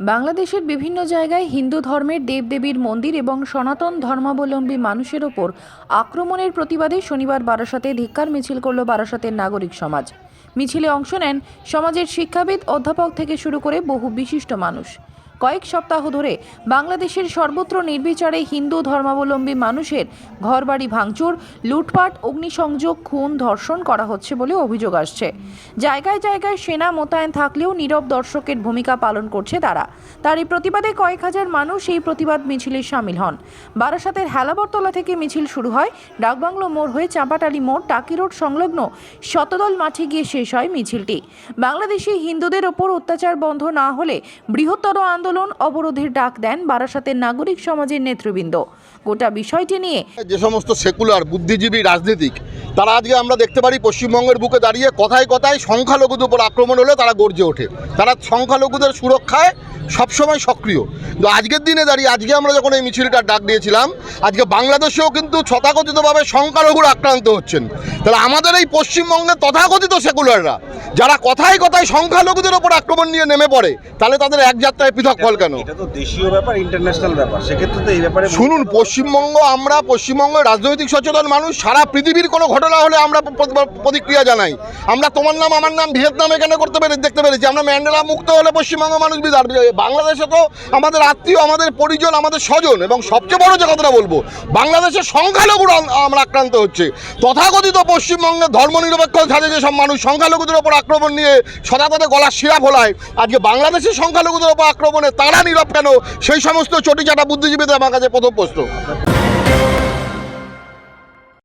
বাংলাদেশের বিভিন্ন জায়গায় হিন্দু ধর্মের দেবদেবীর মন্দির এবং সনাতন ধর্মাবলম্বী মানুষের ওপর আক্রমণের প্রতিবাদে শনিবার বারাসাতে ধিক্কার মিছিল করল বারাসাতের নাগরিক সমাজ। মিছিলে অংশ নেন সমাজের শিক্ষাবিদ, অধ্যাপক থেকে শুরু করে বহু বিশিষ্ট মানুষ। কয়েক সপ্তাহ ধরে বাংলাদেশের সর্বত্র নির্বিচারে হিন্দু ধর্মাবলম্বী মানুষের ঘরবাড়ি ভাঙচুর, লুটপাট, অগ্নিসংযোগ, খুন, ধর্ষণ করা হচ্ছে বলে অভিযোগ আসছে। জায়গায় জায়গায় সেনা মোতায়েন থাকলেও নীরব দর্শকের ভূমিকা পালন করছে তারা। তারই প্রতিবাদে কয়েক হাজার মানুষ এই প্রতিবাদ মিছিলে সামিল হন। বারাসাতের হেলাবরতলা থেকে মিছিল শুরু হয়। ডাকবাংলো মোড় হয়ে চাঁপাটালি মোড়, টাকি রোড সংলগ্ন শতদল মাঠে গিয়ে শেষ হয় মিছিলটি। বাংলাদেশি হিন্দুদের ওপর অত্যাচার বন্ধ না হলে বৃহত্তর আন্দোলন অবরোধের ডাক দেন বারাসাতের নাগরিক সমাজের নেতৃবৃন্দ। গোটা বিষয়টি নিয়ে যে সমস্ত সেকুলার, বুদ্ধিজীবী, রাজনীতিক, তারা আজকে আমরা দেখতে পারি পশ্চিমবঙ্গের বুকে দাঁড়িয়ে কথায় কথায় সংখ্যালঘুদের উপর আক্রমণ হলে তারা গর্জে ওঠে। তারা সংখ্যালঘুদের সুরক্ষায় সবসময় সক্রিয়। কিন্তু আজকের দিনে দাঁড়িয়ে, আজকে আমরা যখন এই মিছিলটার ডাক দিয়েছিলাম, আজকে বাংলাদেশেও কিন্তু তথাকথিতভাবে সংখ্যালঘুরা আক্রান্ত হচ্ছেন। তাহলে আমাদের এই পশ্চিমবঙ্গের তথাকথিত সেকুলাররা যারা কথায় কথায় সংখ্যালঘুদের ওপর আক্রমণ নিয়ে নেমে পড়ে তাহলে তাদের এক যাত্রায় পৃথক ফল কেন? এটা তো দেশীয় ব্যাপার ইন্টারন্যাশনাল ব্যাপার। সেক্ষেত্রে তো এই ব্যাপারে শুনুন পশ্চিমবঙ্গ আমরা পশ্চিমবঙ্গের রাজনৈতিক সচেতন মানুষ সারা পৃথিবীর কোনো ঘটনা হলে আমরা প্রতিক্রিয়া জানাই। আমরা তোমার নাম আমার নাম ভিয়েতনাম এখানে করতে পেরে দেখতে পেরেছি। আমরা ম্যান্ডেলা মুক্ত হলে পশ্চিমবঙ্গ মানুষ বিদার। বাংলাদেশে তো আমাদের আত্মীয় আমাদের পরিজন আমাদের স্বজন এবং সবচেয়ে বড় যে কথাটা বলব বাংলাদেশের সংখ্যালঘুরা আম- আমরা আক্রান্ত হচ্ছে। তথাকথিত পশ্চিমবঙ্গের ধর্মনিরপেক্ষ সাথে যেসব মানুষ সংখ্যালঘুদের ওপর আক্রমণ নিয়ে সদা তাদের গলার শিরা ভোলায়। আজকে বাংলাদেশের সংখ্যালঘুদের ওপর আক্রমণে তারা নীরব কেন? সেই সমস্ত চটিচাটা বুদ্ধিজীবীদের আমার কাছে প্রথম প্রশ্ন।